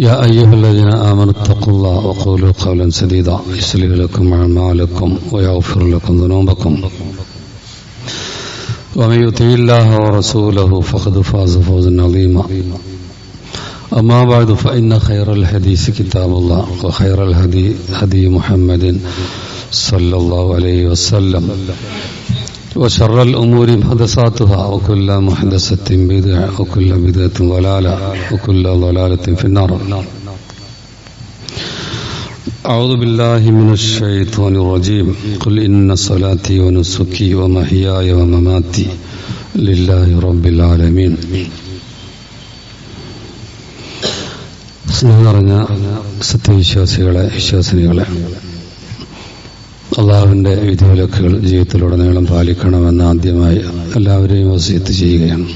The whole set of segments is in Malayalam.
يا أيها الذين آمنوا اتقوا الله وقولوا قولا سديدا. يصلح لكم أعمالكم ويغفر لكم ذنوبكم. ومن يطع الله ورسوله فقد فاز فوزا عظيما. أما بعد فإن خير الحديث كتاب الله وخير الهدي هدي محمد صلى الله عليه وسلم. وشر الأمور محدثاتها وكل محدثة بدعة وكل بدعة ضلالة وكل ضلالة في النار أعوذ بالله من الشيطان الرجيم قل إن صلاتي ونسكي ومحياي ومماتي لله رب العالمين സ്നേഹം നിറഞ്ഞ സത്യവിശ്വാസികളെ വിശ്വാസിനികളെ അള്ളാഹുവിന്റെ വിധിവിലക്കുകൾ ജീവിതത്തിലുടനീളം പാലിക്കണമെന്ന് ആദ്യമായി എല്ലാവരെയും വസീത്ത് ചെയ്യുകയാണ്.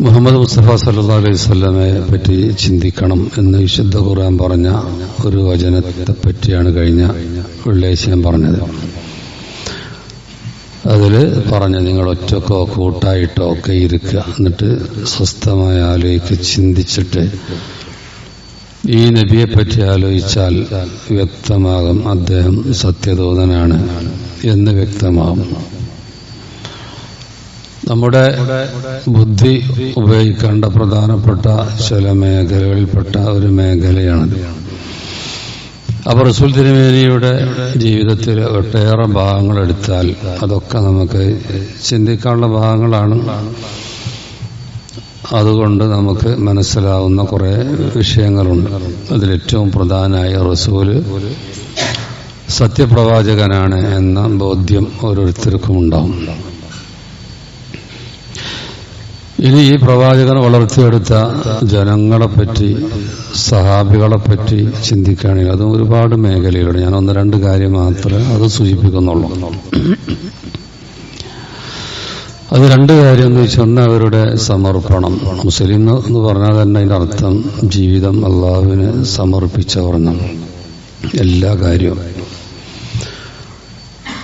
മുഹമ്മദ് മുസ്തഫ സല്ലാ അലൈഹി സ്വല്ലമയെ പറ്റി ചിന്തിക്കണം എന്ന് വിശുദ്ധ ഖുർആൻ പറഞ്ഞ ഒരു വചനത്തെ പറ്റിയാണ് കഴിഞ്ഞ വെള്ളിയാഴ്ച ഞാൻ പറഞ്ഞത്. അതിൽ പറഞ്ഞ നിങ്ങൾ ഒറ്റക്കോ കൂട്ടായിട്ടോ ഒക്കെ ഇരിക്കുക. എന്നിട്ട് സ്വസ്ഥമായ ആലോചിക്ക് ചിന്തിച്ചിട്ട് ഈ നബിയെ പറ്റി ആലോചിച്ചാൽ വ്യക്തമാകും അദ്ദേഹം സത്യദൂതനാണ് എന്ന് വ്യക്തമാകും. നമ്മുടെ ബുദ്ധി ഉപയോഗിക്കേണ്ട പ്രധാനപ്പെട്ട ചില മേഖലകളിൽപ്പെട്ട ഒരു മേഖലയാണ് അപ്പോൾ റസൂൽ തിരുമേനിയുടെ ജീവിതത്തിൽ ഒട്ടേറെ ഭാഗങ്ങൾ എടുത്താൽ അതൊക്കെ നമുക്ക് ചിന്തിക്കാനുള്ള ഭാഗങ്ങളാണ്. അതുകൊണ്ട് നമുക്ക് മനസ്സിലാവുന്ന കുറേ വിഷയങ്ങളുണ്ട്. അതിലേറ്റവും പ്രധാനമായ റസൂൽ സത്യപ്രവാചകനാണ് എന്ന ബോധ്യം ഓരോരുത്തർക്കും ഉണ്ടാവും. ഇനി ഈ പ്രവാചകൻ വളർത്തിയെടുത്ത ജനങ്ങളെപ്പറ്റി സഹാബികളെപ്പറ്റി ചിന്തിക്കുകയാണെങ്കിൽ അതും ഒരുപാട് മേഖലയിലുണ്ട് ഞാൻ ഒന്ന് രണ്ട് കാര്യം മാത്രമേ അത് സൂചിപ്പിക്കുന്നുള്ളൂ. അത് രണ്ട് കാര്യം എന്ന് വെച്ചാൽ ഒന്ന് അവരുടെ സമർപ്പണം. മുസ്ലിം എന്ന് പറഞ്ഞാൽ തന്നെ അതിന്റെ അർത്ഥം ജീവിതം അള്ളാഹുവിന് സമർപ്പിച്ചവർ എല്ലാ കാര്യവും.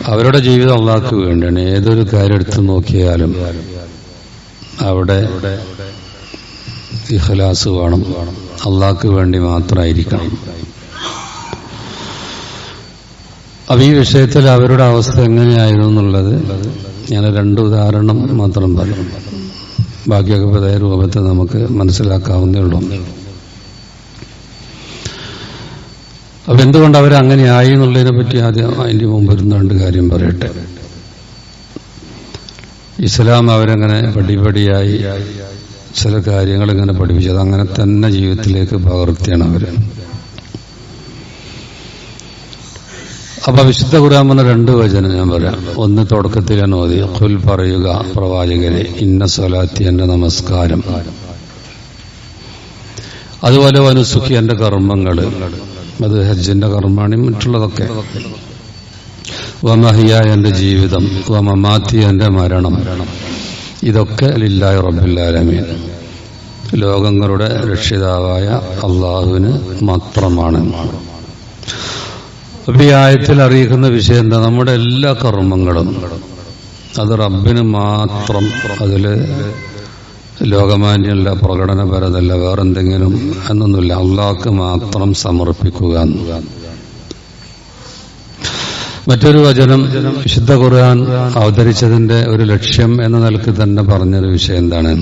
അവരുടെ ജീവിതം അള്ളാഹ്ക്ക് വേണ്ടിയാണ്. ഏതൊരു കാര്യം എടുത്തു നോക്കിയാലും അവിടെ ഇഖലാസ് വേണം. അള്ളാഹ്ക്ക് വേണ്ടി മാത്രമായിരിക്കണം അപ്പൊ ഈ വിഷയത്തിൽ അവരുടെ അവസ്ഥ എങ്ങനെയായിരുന്നു എന്നുള്ളത് ഞാൻ രണ്ട് ഉദാഹരണം മാത്രം പറഞ്ഞു ബാക്കിയൊക്കെ രൂപത്തെ രൂപത്തിൽ നമുക്ക് മനസ്സിലാക്കാവുന്നേ ഉള്ളൂ. അപ്പൊ എന്തുകൊണ്ട് അവരങ്ങനെയായി എന്നുള്ളതിനെ പറ്റി ആദ്യം അതിന്റെ മുമ്പ് ഇരുന്ന് രണ്ട് കാര്യം പറയട്ടെ. ഇസ്ലാം അവരങ്ങനെ പടിപടിയായി ചില കാര്യങ്ങൾ ഇങ്ങനെ പഠിപ്പിച്ചത്. അങ്ങനെ തന്നെ ജീവിതത്തിലേക്ക് പകർത്തിയാണ് അവർ. അപ്പൊ വിശുദ്ധ ഖുർആൻ വന്ന രണ്ട് വചനം ഞാൻ പറയാം. ഒന്ന് തുടക്കത്തിൽ ഞാൻ ഓതി പറയുക പ്രവാചകരെ ഇന്ന സ്വലാത്തി എന്റെ നമസ്കാരം. അതുപോലെ വനുസുഖി എന്റെ കർമ്മങ്ങൾ അത് ഹജ്ജിന്റെ കർമ്മമാണ് മറ്റുള്ളതൊക്കെ. വമഹിയ എന്റെ ജീവിതം വമമാത്തി എന്റെ മരണം. ഇതൊക്കെ ലില്ലായ റബ്ബുല്ലാലമീൻ ലോകങ്ങളുടെ രക്ഷിതാവായ അള്ളാഹുവിന് മാത്രമാണ്. ആയത്തിൽ അറിയിക്കുന്ന വിഷയം എന്താ? നമ്മുടെ എല്ലാ കർമ്മങ്ങളും അത് റബ്ബിന് മാത്രം അതിൽ ലോകമാന്യല്ല പ്രകടനപരതല്ല വേറെന്തെങ്കിലും എന്നൊന്നുമില്ല. അള്ളാഹ്ക്ക് മാത്രം സമർപ്പിക്കുക മറ്റൊരു വചനം വിശുദ്ധ ഖുർആൻ അവതരിച്ചതിന്റെ ഒരു ലക്ഷ്യം എന്ന നിലയ്ക്ക് തന്നെ പറഞ്ഞൊരു വിഷയം എന്താണ്?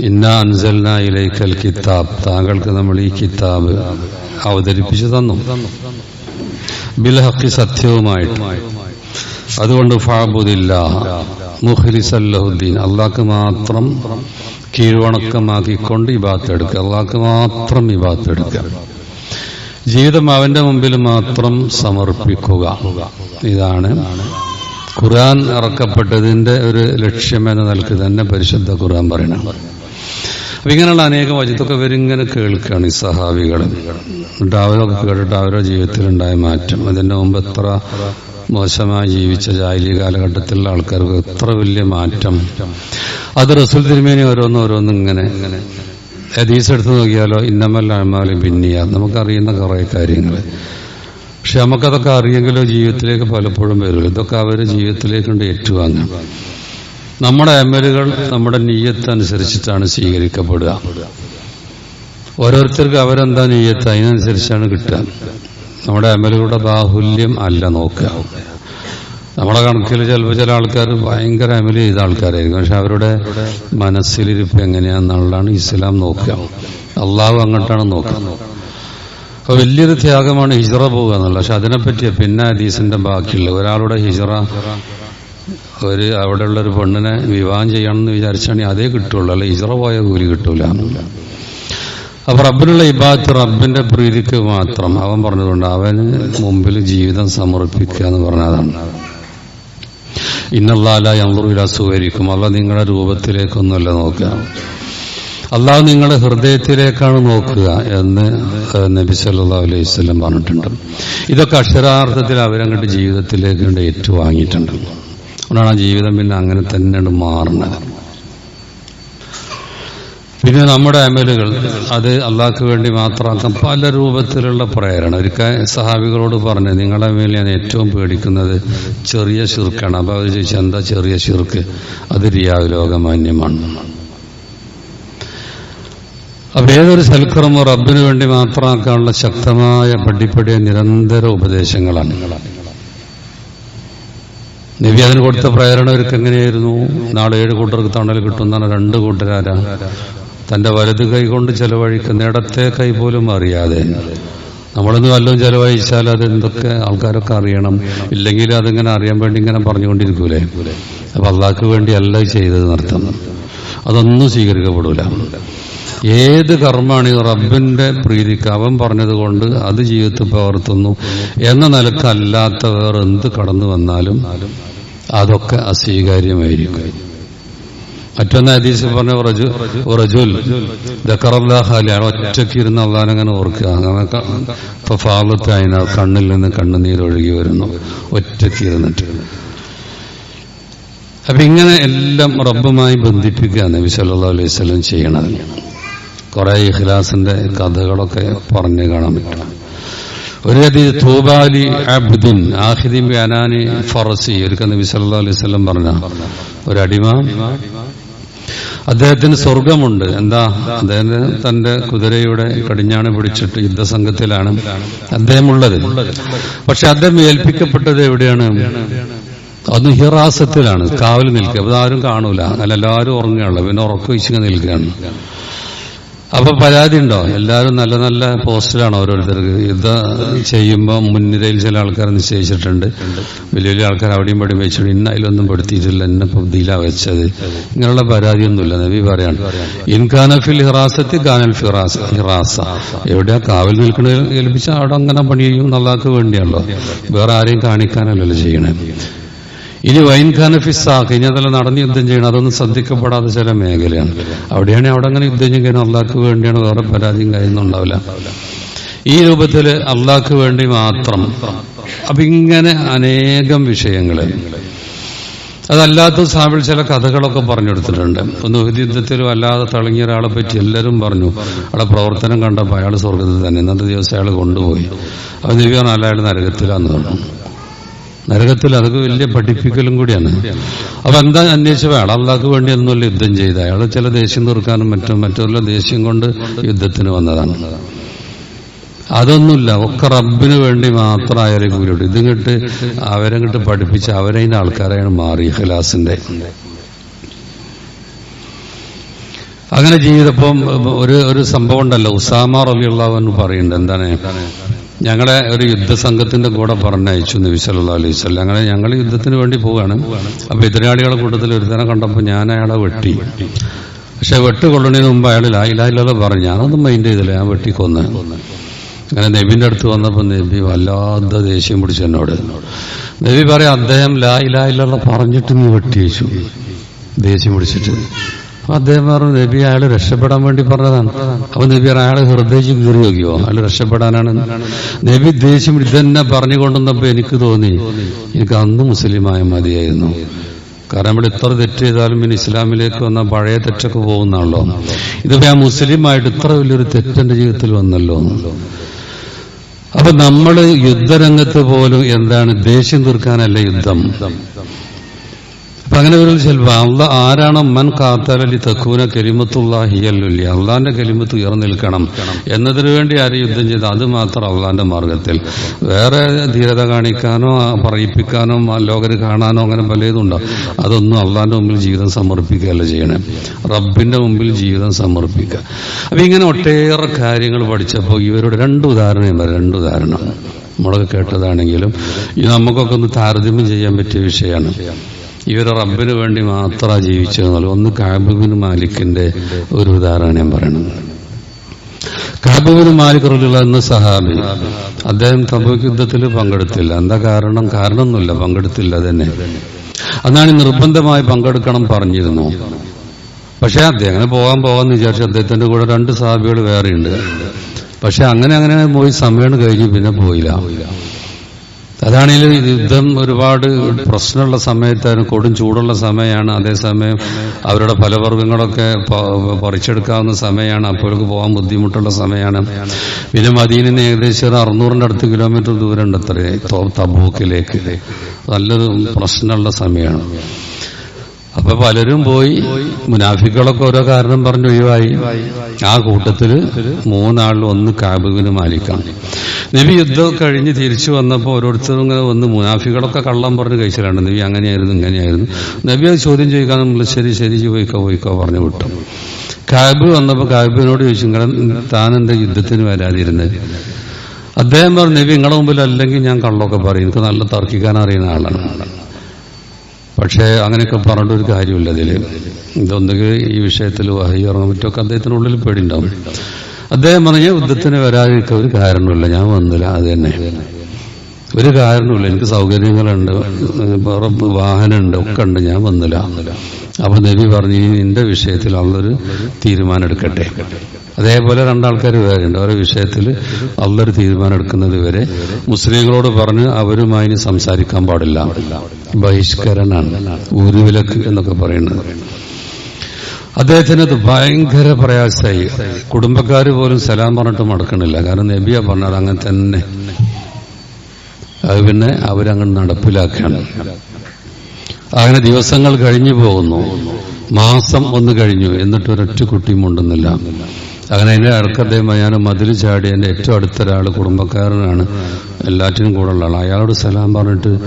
ഇന്ന അൻസൽന ഇലൈക്കൽ കിതാബ്. താങ്കൾക്ക് നമ്മൾ ഈ കിതാബ് അവതരിപ്പിച്ചു തന്നു. ബിൽഹക്കി സത്യവുമായിട്ട് അതുകൊണ്ട് ഫാബുദില്ല മുഖ്ലിസല്ലഹുദ്ദീൻ. അള്ളാഹ്ക്ക് മാത്രം ഈ ബാത്തെടുക്കുക അള്ളാഹ്ക്ക് മാത്രം ഈ ബാത്തെടുക്കുക ജീവിതം അവന്റെ മുമ്പിൽ മാത്രം സമർപ്പിക്കുക. ഇതാണ് ഖുർആൻ ഇറക്കപ്പെട്ടതിന്റെ ഒരു ലക്ഷ്യം എന്ന നിലയ്ക്ക് തന്നെ പരിശുദ്ധ ഖുർആൻ പറയണം അപ്പൊ ഇങ്ങനെയുള്ള അനേകം വചത്തൊക്കെ ഇവരിങ്ങനെ കേൾക്കുകയാണ് ഈ സഹാബികൾ. എന്നിട്ട് അവരൊക്കെ കേട്ടിട്ട് അവരുടെ ജീവിതത്തിലുണ്ടായ മാറ്റം. അതിന്റെ മുമ്പ് എത്ര മോശമായി ജീവിച്ച ജാലി കാലഘട്ടത്തിലുള്ള ആൾക്കാർക്ക് എത്ര വലിയ മാറ്റം. അത് റസൂൽ തിരുമേനി ഓരോന്ന് ഓരോന്ന് ഇങ്ങനെ. ഹദീസ് എടുത്ത് നോക്കിയാലോ ഇന്നമല്ല അമാലും നമുക്കറിയുന്ന കുറേ കാര്യങ്ങൾ പക്ഷെ നമുക്കതൊക്കെ അറിയെങ്കിലോ ജീവിതത്തിലേക്ക് പലപ്പോഴും വരില്ല ഇതൊക്കെ അവർ ജീവിതത്തിലേക്ക് കൊണ്ട് ഏറ്റുവാങ്ങാം. നമ്മുടെ അമലുകൾ നമ്മുടെ നീയത്ത് അനുസരിച്ചിട്ടാണ് സ്വീകരിക്കപ്പെടുക. ഓരോരുത്തർക്ക് അവരെന്താ നീയത്ത്? അതിനനുസരിച്ചാണ് കിട്ടുക. നമ്മുടെ അമലുകളുടെ ബാഹുല്യം അല്ല നോക്കുക. നമ്മുടെ കണക്കിൽ ചിലപ്പോൾ ചില ആൾക്കാർ ഭയങ്കര അമൽ ചെയ്ത ആൾക്കാരായിരിക്കും. പക്ഷെ അവരുടെ മനസ്സിലിരിപ്പ് എങ്ങനെയാണെന്നുള്ളതാണ് ഇസ്ലാം നോക്കുക. അള്ളാഹു അങ്ങോട്ടാണ് നോക്കുക. അപ്പൊ വലിയൊരു ത്യാഗമാണ് ഹിജറ പോകുക എന്നുള്ളത്. പക്ഷെ അതിനെപ്പറ്റി പിന്നെ ഹദീസിന്റെ ബാക്കിയുള്ള ഒരാളുടെ ഹിജറ ഒരു അവിടെയുള്ള ഒരു പെണ്ണിനെ വിവാഹം ചെയ്യണമെന്ന് വിചാരിച്ചാണെങ്കിൽ അതേ കിട്ടുള്ളൂ. അല്ലെ ഇസ്ര പോയ കൂലി കിട്ടൂല. അപ്പൊ റബ്ബിനുള്ള ഇബാത്ത് റബ്ബിന്റെ പ്രീതിക്ക് മാത്രം. അവൻ പറഞ്ഞതുകൊണ്ട് അവന് മുമ്പിൽ ജീവിതം സമർപ്പിക്കുക എന്ന് പറഞ്ഞതാണ്. ഇന്നല്ലാല യന്ത്രുല സുഖരിക്കും അല്ല നിങ്ങളുടെ രൂപത്തിലേക്കൊന്നുമല്ല നോക്കുക. അള്ളാഹ് നിങ്ങളുടെ ഹൃദയത്തിലേക്കാണ് നോക്കുക എന്ന് നബി സല്ലാ അലൈഹി സ്വലം പറഞ്ഞിട്ടുണ്ട്. ഇതൊക്കെ അക്ഷരാർത്ഥത്തിൽ അവരങ്ങോട്ട് ജീവിതത്തിലേക്ക് ഏറ്റുവാങ്ങിയിട്ടുണ്ടല്ലോ ഏറ്റുവാങ്ങിയിട്ടുണ്ട്. അതുകൊണ്ടാണ് ജീവിതം പിന്നെ അങ്ങനെ തന്നെയാണ് മാറുന്നത്. പിന്നെ നമ്മുടെ അമലുകൾ അത് അള്ളാഹ്ക്ക് വേണ്ടി മാത്രമാക്കാം പല രൂപത്തിലുള്ള പ്രേരണ. ഒരിക്കൽ സഹാബികളോട് പറഞ്ഞു നിങ്ങളെ മേൽ ഞാൻ ഏറ്റവും പേടിക്കുന്നത് ചെറിയ ശിർക്കാണ്. അപ്പൊ അവർ ചോദിച്ചു എന്താ ചെറിയ ശിർക്ക്? അത് റിയാവ് ലോകമാന്യമാണ്. അപ്പൊ ഏതൊരു സൽക്കർമ്മ റബ്ബിന് വേണ്ടി മാത്രമാക്കാനുള്ള ശക്തമായ പടിപ്പടിയ നിരന്തര ഉപദേശങ്ങളാണ്. അതിന് കൊടുത്ത പ്രേരണ അവർക്ക് എങ്ങനെയായിരുന്നു? നാളെ ഏഴ് കൂട്ടർക്ക് തണൽ കിട്ടുന്നതാണ് രണ്ട് കൂട്ടരാരാ തന്റെ വലത് കൈ കൊണ്ട് ചെലവഴിക്കുന്ന ഇടത്തെ കൈ പോലും അറിയാതെ. നമ്മളൊന്ന് വല്ലതും ചെലവഴിച്ചാൽ അതെന്തൊക്കെ ആൾക്കാരൊക്കെ അറിയണം. ഇല്ലെങ്കിൽ അതിങ്ങനെ അറിയാൻ വേണ്ടി ഇങ്ങനെ പറഞ്ഞുകൊണ്ടിരിക്കൂലേ. അപ്പൊ അള്ളാഹ്ക്ക് വേണ്ടി അല്ല ചെയ്തത് നടത്തം അതൊന്നും സ്വീകരിക്കപ്പെടൂല. ഏത് കർമ്മമാണ് ഈ റബ്ബിന്റെ പ്രീതിക്ക് അവൻ പറഞ്ഞത് കൊണ്ട് അത് ജീവിതത്തിൽ പകർത്തുന്നു എന്ന നിലക്കല്ലാത്ത വേറെ എന്ത് കടന്നു വന്നാലും അതൊക്കെ അസ്വീകാര്യമായിരിക്കും. മറ്റൊന്ന് ഹദീസ് പറഞ്ഞ റജുൽ ദക്കറല്ലാഹാലിയാണ് ഒറ്റയ്ക്ക് ഇരുന്ന് അള്ളാനങ്ങനെ ഓർക്കുക. അങ്ങനെ ഇപ്പൊ ഫാളത്തായിന കണ്ണിൽ നിന്ന് കണ്ണുനീരൊഴുകി വരുന്നു. ഒറ്റയ്ക്ക് ഇരുന്നിട്ട് അപ്പൊ ഇങ്ങനെ എല്ലാം റബ്ബുമായി ബന്ധിപ്പിക്കുക നബി സല്ലാ അലൈഹി സ്വലം ചെയ്യണത്. കുറെ ഇഖ്ലാസിന്റെ കഥകളൊക്കെ പറഞ്ഞു കാണാൻ പറ്റും. തൂബാലി അബ്ദുൻ ആഹിദിൻ അനാനി ഫറസി ഒരുക്ക നബി സല്ലാ അലൈഹി സ്വലം പറഞ്ഞ ഒരടിമ. അദ്ദേഹത്തിന് സ്വർഗമുണ്ട് എന്താ? അദ്ദേഹത്തിന് തന്റെ കുതിരയുടെ കടിഞ്ഞാണ് പിടിച്ചിട്ട് യുദ്ധസംഘത്തിലാണ് അദ്ദേഹം ഉള്ളത് പക്ഷെ അദ്ദേഹം ഏൽപ്പിക്കപ്പെട്ടത് എവിടെയാണ്? അത് ഹിറാസത്തിലാണ് കാവൽ നിൽക്കുക. അതാരും കാണൂല. അല്ല എല്ലാവരും ഉറങ്ങുകയാണല്ലോ. പിന്നെ ഉറക്കൊഴിച്ചിങ്ങനെ നിൽക്കുകയാണ്. അപ്പൊ പരാതി ഉണ്ടോ? എല്ലാവരും നല്ല നല്ല പോസ്റ്റിലാണ് ഓരോരുത്തർക്ക്. ഇത് ചെയ്യുമ്പോൾ മുൻനിരയിൽ ചില ആൾക്കാർ നിശ്ചയിച്ചിട്ടുണ്ട്. വലിയ വലിയ ആൾക്കാർ അവിടെയും പടിയും വെച്ചിട്ടുണ്ട്. ഇന്ന അതിലൊന്നും പെടുത്തിയിട്ടില്ല. എന്നെ ഇതിലാ വെച്ചത്. ഇങ്ങനെയുള്ള പരാതിയൊന്നുമില്ല. നബി പറയാണ്. ഇൻകാനഫിൽ ഹിറാസത്തി കാനൽ ഫിറാസ ഹിറാസ. എവിടെയാ കാവൽ നിൽക്കണ ഏൽപ്പിച്ചാൽ അവിടെ അങ്ങനെ പണി ചെയ്യും. നല്ലാക്ക് വേണ്ടിയാണല്ലോ. വേറെ ആരെയും കാണിക്കാനല്ലല്ലോ ചെയ്യണേ. ഇനി വൈൻ ഖാനഫിസാഖ് ഇനി അതെല്ലാം നടന്ന് യുദ്ധം ചെയ്യണം. അതൊന്നും ശ്രദ്ധിക്കപ്പെടാത്ത ചില മേഖലയാണ്. അവിടെയാണ് അവിടെ അങ്ങനെ യുദ്ധം ചെയ്യുന്നത് അള്ളാഹ്ക്ക് വേണ്ടിയാണ് വേറെ പരാതിയും കാര്യമൊന്നും ഉണ്ടാവില്ല. ഈ രൂപത്തിൽ അള്ളാഹ്ക്ക് വേണ്ടി മാത്രം. അപ്പൊ ഇങ്ങനെ അനേകം വിഷയങ്ങൾ. അതല്ലാത്ത സാബിൾ ചില കഥകളൊക്കെ പറഞ്ഞെടുത്തിട്ടുണ്ട് ഒന്ന് യുദ്ധത്തിൽ വല്ലാതെ തിളങ്ങിയ ഒരാളെ പറ്റി എല്ലാവരും പറഞ്ഞു. അവിടെ പ്രവർത്തനം കണ്ടപ്പോൾ അയാൾ സ്വർഗത്തിൽ തന്നെ. ഇന്നത്തെ ദിവസം അയാൾ കൊണ്ടുപോയി. അത് ദിവ്യാണ് അയാൾ നരകത്തിലാന്ന് പറഞ്ഞു. നരകത്തിൽ അതൊക്കെ വലിയ പഠിപ്പിക്കലും കൂടിയാണ്. അപ്പൊ എന്താ അന്വേഷിച്ചത്? അയാൾ അള്ളാഹ്ക്ക് വേണ്ടി ഒന്നുമല്ല യുദ്ധം ചെയ്ത അയാൾ ചില ദേഷ്യം തീർക്കാനും മറ്റും മറ്റുള്ള ദേഷ്യം കൊണ്ട് യുദ്ധത്തിന് വന്നതാണ്. അതൊന്നുമില്ല. ഒക്കെ റബ്ബിന് വേണ്ടി മാത്രം അയാളെ കൂലിയുണ്ട് ഇതിങ്ങോട്ട് അവരങ്ങോട്ട് പഠിപ്പിച്ച് അവരതിന്റെ ആൾക്കാരാണ് മാറി ഖലാസിന്റെ അങ്ങനെ ചെയ്തപ്പം ഒരു ഒരു സംഭവം ഉണ്ടല്ലോ. ഉസാമ റബിയുള്ളവൻ പറയുന്നുണ്ട്. എന്താണ്? ഞങ്ങളെ ഒരു യുദ്ധസംഘത്തിന്റെ കൂടെ പറഞ്ഞയച്ചു നബി സല്ലാ അലൈഹി സ്വലം അങ്ങനെ ഞങ്ങൾ യുദ്ധത്തിന് വേണ്ടി പോവുകയാണ്. അപ്പൊ എതിരാളികളെ കൂട്ടത്തിൽ ഒരുത്തനെ കണ്ടപ്പോൾ ഞാൻ അയാളെ വെട്ടി. പക്ഷെ വെട്ട് കൊള്ളണേന് മുമ്പ് അയാൾ ലായിലായില്ലാതെ പറഞ്ഞു. ഞാനൊന്നും മൈൻഡ് ചെയ്തില്ല ഞാൻ വെട്ടിക്കൊന്ന്. അങ്ങനെ നബിന്റെ അടുത്ത് വന്നപ്പോൾ നബി വല്ലാത്ത ദേഷ്യം പിടിച്ചു എന്നോട്. നബി പറയാം അദ്ദേഹം ലാ ഇലാ ഇല്ല പറഞ്ഞിട്ട് നീ വെട്ടിയേച്ചു. ദേഷ്യം പിടിച്ചിട്ട്. അപ്പൊ അദ്ദേഹം പറഞ്ഞു നബി അയാൾ രക്ഷപ്പെടാൻ വേണ്ടി പറഞ്ഞതാണ്. അപ്പൊ നബി അയാൾ ഹൃദയം കീറി നോക്കിയോ അയാൾ രക്ഷപ്പെടാനാണ്. നബി ദേഷ്യം ഇതന്നെ പറഞ്ഞു കൊണ്ടുവന്നപ്പോ എനിക്ക് തോന്നി എനിക്ക് അന്ന് മുസ്ലിമായ മതിയായിരുന്നു. കാരണം നമ്മൾ ഇത്ര തെറ്റ് ചെയ്താലും പിന്നെ ഇസ്ലാമിലേക്ക് വന്ന പഴയ തെറ്റൊക്കെ പോകുന്നാണല്ലോ. ഇതിപ്പോ ഞാൻ മുസ്ലിമായിട്ട് ഇത്ര വലിയൊരു തെറ്റ് എന്റെ ജീവിതത്തിൽ വന്നല്ലോ. അപ്പൊ നമ്മൾ യുദ്ധരംഗത്ത് പോലും എന്താണ് ദേഷ്യം തീർക്കാനല്ല യുദ്ധം. അപ്പൊ അങ്ങനെ ഒരു ചിലപ്പോ അള്ള ആരാണ് മൻ കാത്തലി തക്കൂന കരിമത്തുള്ള ഹിയല്ലുല്ലി അള്ളാന്റെ ഉയർന്നു നിൽക്കണം എന്നതിനു വേണ്ടി ആര് യുദ്ധം ചെയ്ത്? അത് മാത്രം അള്ളാന്റെ മാർഗത്തിൽ. വേറെ ധീരത കാണിക്കാനോ പറയിപ്പിക്കാനോ ലോകര് കാണാനോ അങ്ങനെ പലതുണ്ടോ അതൊന്നും അള്ളാന്റെ മുമ്പിൽ ജീവിതം സമർപ്പിക്കുകയല്ല ചെയ്യണേ. റബ്ബിന്റെ മുമ്പിൽ ജീവിതം സമർപ്പിക്കുക. അപ്പൊ ഇങ്ങനെ ഒട്ടേറെ കാര്യങ്ങൾ പഠിച്ചപ്പോൾ ഇവരുടെ രണ്ട് ഉദാഹരണം ഞാൻ രണ്ട് ഉദാഹരണം. നമ്മളൊക്കെ കേട്ടതാണെങ്കിലും ഇത് നമുക്കൊക്കെ ഒന്ന് താരതമ്യം ചെയ്യാൻ പറ്റിയ വിഷയമാണ്. ഇവർ റബ്ബിന് വേണ്ടി മാത്രം ജീവിച്ചതെന്നുള്ള ഒന്ന് കാബുബിൻ മാലിക്കിന്റെ ഒരു ഉദാഹരണം ഞാൻ പറയണം. കാബുബിൻ മാലിക് എന്ന സഹാബി അദ്ദേഹം തബൂക്ക് യുദ്ധത്തിൽ പങ്കെടുത്തില്ല. എന്താ കാരണം? കാരണമൊന്നുമില്ല. പങ്കെടുത്തില്ല തന്നെ. അതാണ് നിർബന്ധമായി പങ്കെടുക്കണം പറഞ്ഞിരുന്നു. പക്ഷെ അദ്ദേഹം അങ്ങനെ പോകാൻ പോകാന്ന് വിചാരിച്ചു അദ്ദേഹത്തിന്റെ കൂടെ രണ്ട് സഹാബികൾ വേറെയുണ്ട്. പക്ഷെ അങ്ങനെ അങ്ങനെ പോയി സമയം കഴിഞ്ഞ് പിന്നെ പോയില്ല. അതാണെങ്കിലും യുദ്ധം ഒരുപാട് പ്രശ്നമുള്ള സമയത്തായിരുന്നു. കൊടും ചൂടുള്ള സമയമാണ്. അതേസമയം അവരുടെ ഫലവർഗങ്ങളൊക്കെ പ- പറിച്ചെടുക്കാവുന്ന സമയമാണ്. അപ്പോഴേക്ക് പോകാൻ ബുദ്ധിമുട്ടുള്ള സമയമാണ്. പിന്നെ നിന്ന് ഏകദേശം ഒരു അറുന്നൂറിന്റെ അടുത്ത് കിലോമീറ്റർ ദൂരം ഉണ്ട് അത്രേ തബൂക്കിലേക്ക്. നല്ലൊരു പ്രശ്നമുള്ള സമയമാണ്. അപ്പൊ പലരും പോയി. മുനാഫിക്കുകളൊക്കെ ഓരോ കാരണം പറഞ്ഞ് ഒഴിവായി. ആ കൂട്ടത്തിൽ മൂന്നാളിൽ ഒന്ന് കാബുവിന് മാലിക്കാണ്. നബി യുദ്ധം കഴിഞ്ഞ് തിരിച്ചു വന്നപ്പോൾ ഓരോരുത്തരും ഇങ്ങനെ വന്ന് മുനാഫികളൊക്കെ കള്ളം പറഞ്ഞ് കഴിച്ചിലാണ്. നബി അങ്ങനെയായിരുന്നു ഇങ്ങനെയായിരുന്നു. നബി അത് ചോദ്യം ചോദിക്കാൻ നമ്മൾ ശരി ശരി പോയിക്കോ പോയിക്കോ പറഞ്ഞു വിട്ടു. കാബ് വന്നപ്പോൾ കാബിനോട് ചോദിച്ചു നിങ്ങളെ താൻ എന്റെ യുദ്ധത്തിന് വരാതിരുന്നത് അദ്ദേഹം പറഞ്ഞു നബി നിങ്ങളുടെ മുമ്പിൽ അല്ലെങ്കിൽ ഞാൻ കള്ളൊക്കെ പറയും. എനിക്ക് നല്ല തർക്കിക്കാൻ അറിയുന്ന ആളാണ്. പക്ഷേ അങ്ങനെയൊക്കെ പറഞ്ഞിട്ട് ഒരു കാര്യമില്ല അതിൽ ഇതൊന്നുകിൽ ഈ വിഷയത്തിൽ വഹി ഇറങ്ങാൻ പറ്റുമൊക്കെ അദ്ദേഹത്തിനുള്ളിൽ പേടിണ്ടാവും അദ്ദേഹം പറഞ്ഞ യുദ്ധത്തിന് വരാതിരിക്കാൻ ഒരു കാരണമില്ല ഞാൻ വന്നില്ല. അത് തന്നെ. ഒരു കാരണമില്ല എനിക്ക് സൗകര്യങ്ങളുണ്ട്. വാഹനമുണ്ട്. ഒക്കെ ഉണ്ട്. ഞാൻ വന്നില്ല. അപ്പൊ നബി പറഞ്ഞു നിന്റെ വിഷയത്തിൽ അള്ളൊരു തീരുമാനം എടുക്കട്ടെ. അതേപോലെ രണ്ടാൾക്കാർ വേറെയുണ്ട്. അവരുടെ വിഷയത്തിൽ അള്ളൊരു തീരുമാനം എടുക്കുന്നത് വരെ മുസ്ലിങ്ങളോട് പറഞ്ഞ് അവരുമായി സംസാരിക്കാൻ പാടില്ല. ബഹിഷ്കരണാണ് ഊരുവിലക്ക് എന്നൊക്കെ പറയുന്നത്. അദ്ദേഹത്തിന് അത് ഭയങ്കര പ്രയാസമായി. കുടുംബക്കാർ പോലും സലാം പറഞ്ഞിട്ട് മടക്കണില്ല. കാരണം നബിയ പറഞ്ഞത് അങ്ങനെ തന്നെ. അത് പിന്നെ അവരങ്ങനെ നടപ്പിലാക്കുകയാണ്. അങ്ങനെ ദിവസങ്ങൾ കഴിഞ്ഞു പോകുന്നു. മാസം ഒന്ന് കഴിഞ്ഞു. എന്നിട്ട് ഒരൊറ്റ കുട്ടിയും ഉണ്ടെന്നില്ല അങ്ങനെ അതിന്റെ ഇടയ്ക്ക് അദ്ദേഹം ഞാൻ മതിൽ ചാടി എന്റെ ഏറ്റവും അടുത്ത ഒരാൾ കുടുംബക്കാരനാണ്. എല്ലാറ്റിനും കൂടെ ഉള്ള ആൾ അയാളോട് സലാം പറഞ്ഞിട്ട്